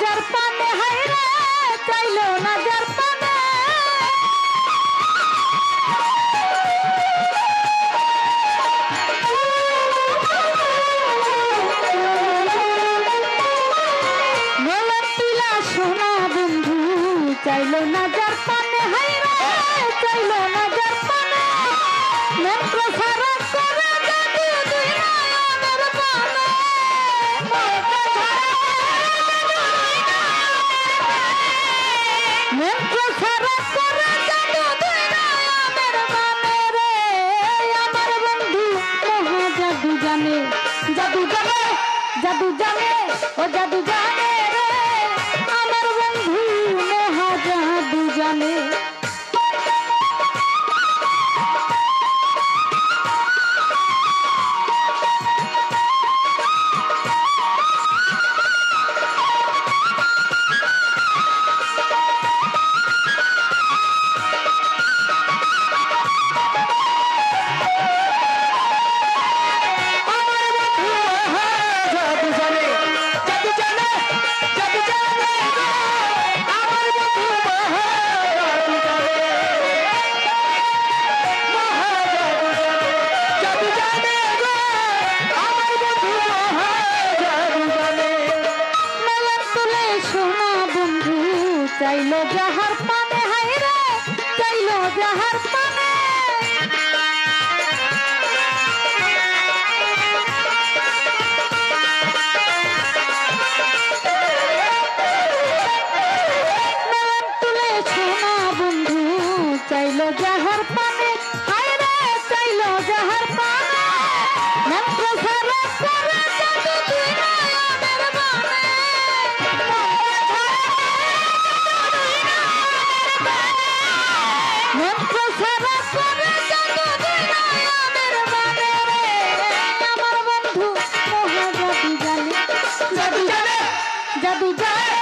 যার পানে হায় রে চাইলো না পানে। সোনা পানে হায় রে চাইলো যাবে। ও জাদু সোনা বন্ধু, চাইল যাহার পানে হাই রে, চাইল যাহার পানে তুলে সোনা বন্ধু, চাইল যাহার পানে be done.